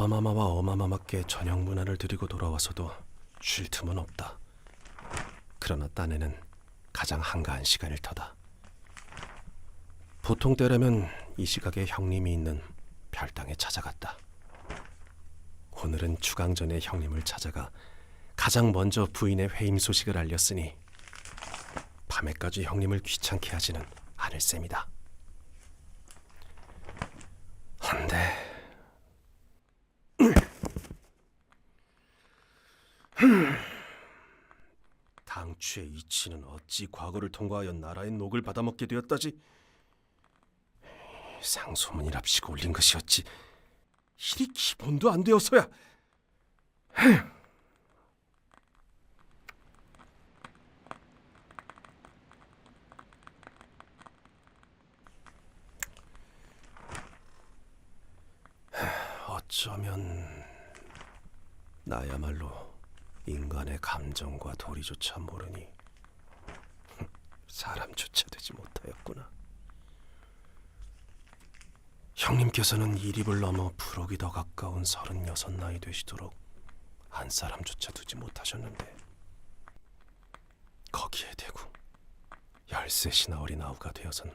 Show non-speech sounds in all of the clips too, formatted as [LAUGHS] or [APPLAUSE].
아바마마와 어마마마께 저녁 문화를 드리고 돌아와서도 쉴 틈은 없다. 그러나 딴에는 가장 한가한 시간일 터다. 보통 때라면 이 시각에 형님이 있는 별당에 찾아갔다. 오늘은 주강 전에 형님을 찾아가 가장 먼저 부인의 회임 소식을 알렸으니 밤에까지 형님을 귀찮게 하지는 않을 셈이다. 당취의 이치는 어찌 과거를 통과하여 나라의 녹을 받아먹게 되었다지? 상소문이랍시고 올린 것이었지. 일이 기본도 안 되어서야. 어쩌면 나야말로 인간의 감정과 도리조차 모르니 [LAUGHS] 사람조차 되지 못하였구나. 형님께서는 이립을 넘어 부록이 더 가까운 서른여섯 나이 되시도록 한 사람조차 두지 못하셨는데 거기에 대고 열셋이나 어린 아우가 되어선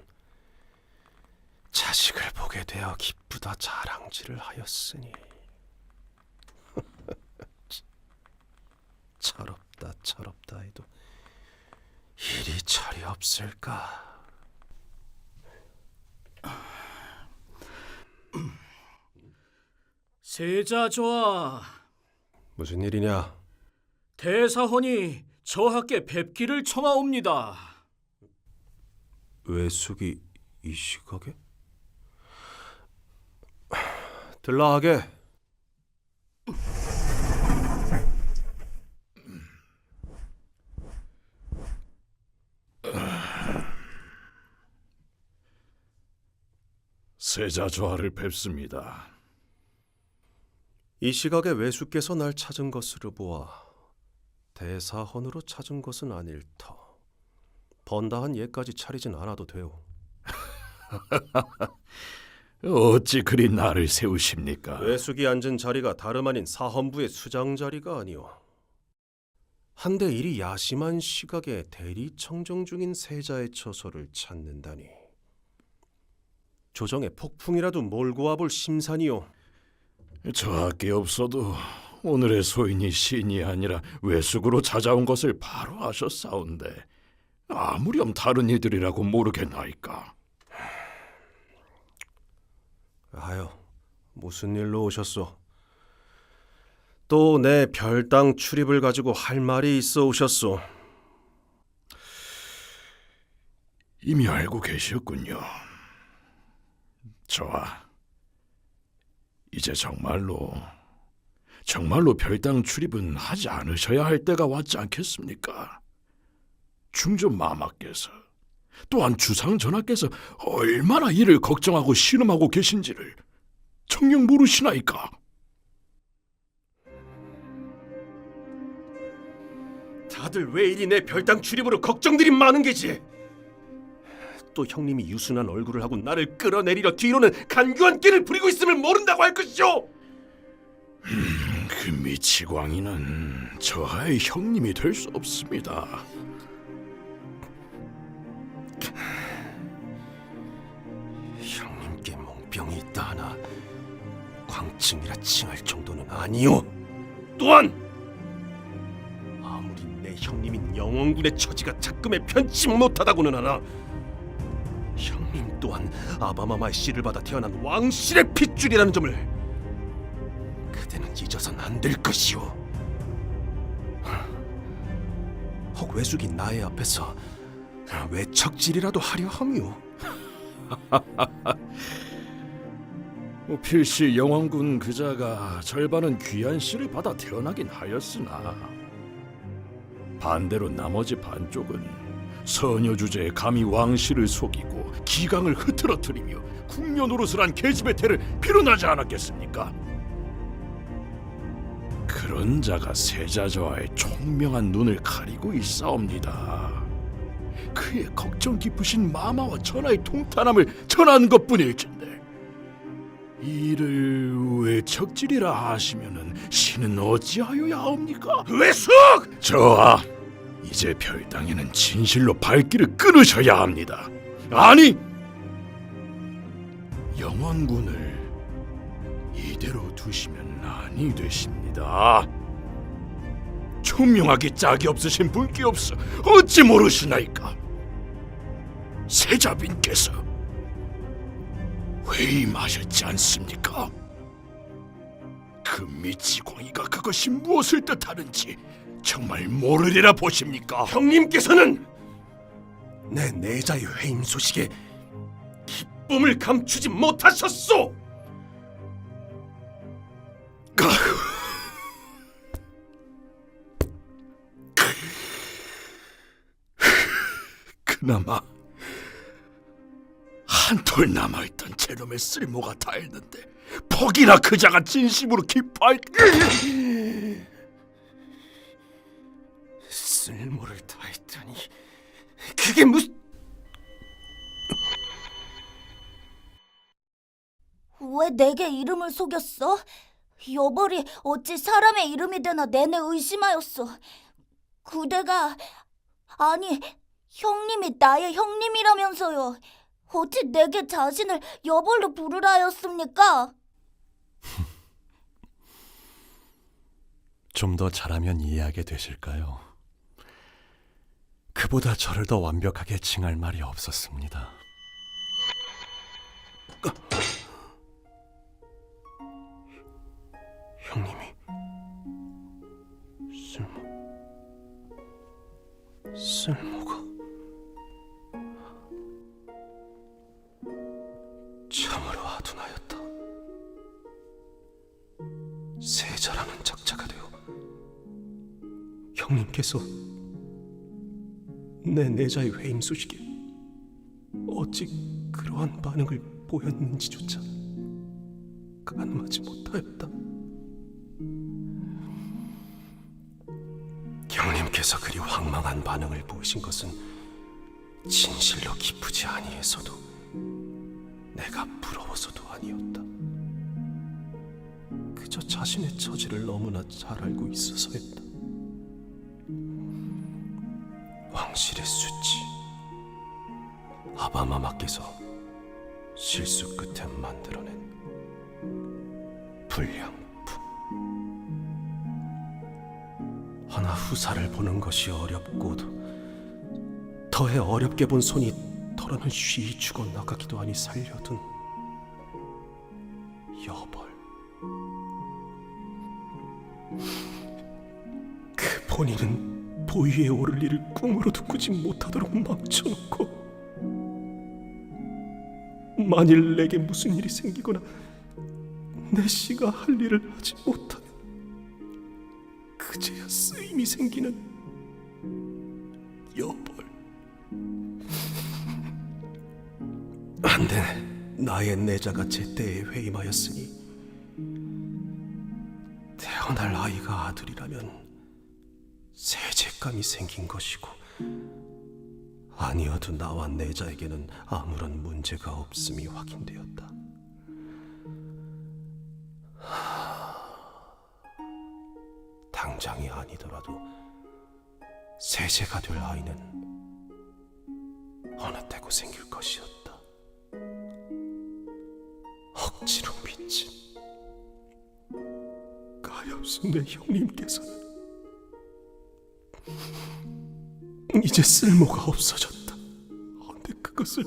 자식을 보게 되어 기쁘다 자랑질을 하였으니 철없다 철없다 해도 일이 철이 없을까? 세자 저하 무슨 일이냐? 대사헌이 저하께 뵙기를 청하옵니다. 외숙이 이 시각에? 들라하게 세자조화를 뵙습니다. 이 시각에 외숙께서 날 찾은 것으로 보아 대사헌으로 찾은 것은 아닐 터 번다한 예까지 차리진 않아도 돼요 [LAUGHS] 어찌 그리 나를 세우십니까? 외숙이 앉은 자리가 다름 아닌 사헌부의 수장 자리가 아니오. 한데 이리 야심한 시각에 대리 청정 중인 세자의 처소를 찾는다니. 조정의 폭풍이라도 몰고 와볼 심산이오. 저하께 없어도 오늘의 소인이 신이 아니라 외숙으로 찾아온 것을 바로 아셨사온데 아무렴 다른 이들이라고 모르겠나이까. 하여 무슨 일로 오셨소? 또 내 별당 출입을 가지고 할 말이 있어 오셨소. 이미 알고 계셨군요. 저하, 이제 정말로 정말로 별당 출입은 하지 않으셔야 할 때가 왔지 않겠습니까? 중전 마마께서 또한 주상 전하께서 얼마나 이를 걱정하고 신음하고 계신지를 정녕 모르시나이까? 다들 왜 이리 내 별당 출입으로 걱정들이 많은 게지? 또 형님이 유순한 얼굴을 하고 나를 끌어내리려 뒤로는 간교한 끼를 부리고 있음을 모른다고 할 것이오. 그 미치광이는 저하의 형님이 될 수 없습니다. 형님께 몽병이 있다 하나 광증이라 칭할 정도는 아니오. 또한 아무리 내 형님인 영원군의 처지가 작금에 편치 못하다고는 하나 또한 아바마마의 씨를 받아 태어난 왕실의 핏줄이라는 점을 그대는 잊어선 안 될 것이오. 혹 외숙이 나의 앞에서 외척질이라도 하려 함이오. [LAUGHS] 뭐 필시 영왕군 그자가 절반은 귀한 씨를 받아 태어나긴 하였으나 반대로 나머지 반쪽은 서녀 주제에 감히 왕실을 속이고 기강을 흐트러뜨리며 국녀 노릇을 한 계집의 태를 필요나지 않았겠습니까? 그런 자가 세자저하의 총명한 눈을 가리고 있사옵니다. 그의 걱정 깊으신 마마와 전하의 통탄함을 전하는 것뿐일진데 이를 왜 적질이라 하시면은 신은 어찌하여야 합니까? 외숙! 저하 이제 별당에는 진실로 발길을 끊으셔야 합니다. 아니 영원군을 이대로 두시면 아니 되십니다. 총명하게 짝이 없으신 분께 없어 어찌 모르시나이까? 세자빈께서 회임하셨지 않습니까? 그 미치광이가 그것이 무엇을 뜻하는지 정말 모르리라 보십니까? 형님께서는 내 내자의 회임 소식에 기쁨을 감추지 못하셨소. [LAUGHS] 그나마 한톨 남아있던 제놈의 쓸모가 다했는데 폭이나 그자가 진심으로 기뻐할 쓸모를 다했더니 그게 무슨 왜 내게 이름을 속였어? 여벌이 어찌 사람의 이름이 되나 내내 의심하였어. 그대가 아니 형님이 나의 형님이라면서요. 어찌 내게 자신을 여벌로 부르라 하였습니까? [LAUGHS] 좀 더 잘하면 이해하게 되실까요? 그보다 저를 더 완벽하게 칭할 말이 없었습니다. 형님이 쓸모 쓸모가 참으로 아둔하였다. 세자라는 작자가 되어 형님께서 내 내자의 회임 소식에 어찌 그러한 반응을 보였는지조차 가늠하지 못하였다. 형님께서 그리 황망한 반응을 보이신 것은 진실로 기쁘지 아니해서도 내가 부러워서도 아니었다. 그저 자신의 처지를 너무나 잘 알고 있어서였다. 왕실의 수치 아바마마께서 실수 끝에 만들어낸 불량품 하나 후사를 보는 것이 어렵고도 더해 어렵게 본 손이 털어는 쉬이 죽어 나가기도 하니 살려둔 여벌. 그 본인은 보위에 오를 일을 꿈으로도 꾸지 못하도록 망쳐놓고 만일 내게 무슨 일이 생기거나 내 씨가 할 일을 하지 못하면 그제야 쓰임이 생기는 여벌. 안돼, 나의 내자가 제때에 회임하였으니 태어날 아이가 아들이라면 세제감이 생긴 것이고 아니어도 나와 내자에게는 아무런 문제가 없음이 확인되었다. 당장이 아니더라도 세제가 될 아이는 어느 때고 생길 것이었다. 억지로 빚진 가엾은 내 형님께서는 이제 쓸모가 없어졌다. 근데 그것을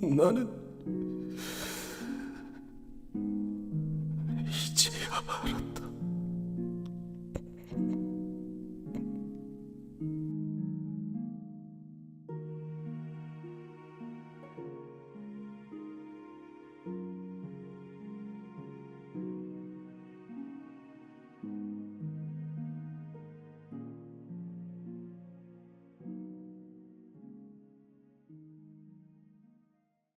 나는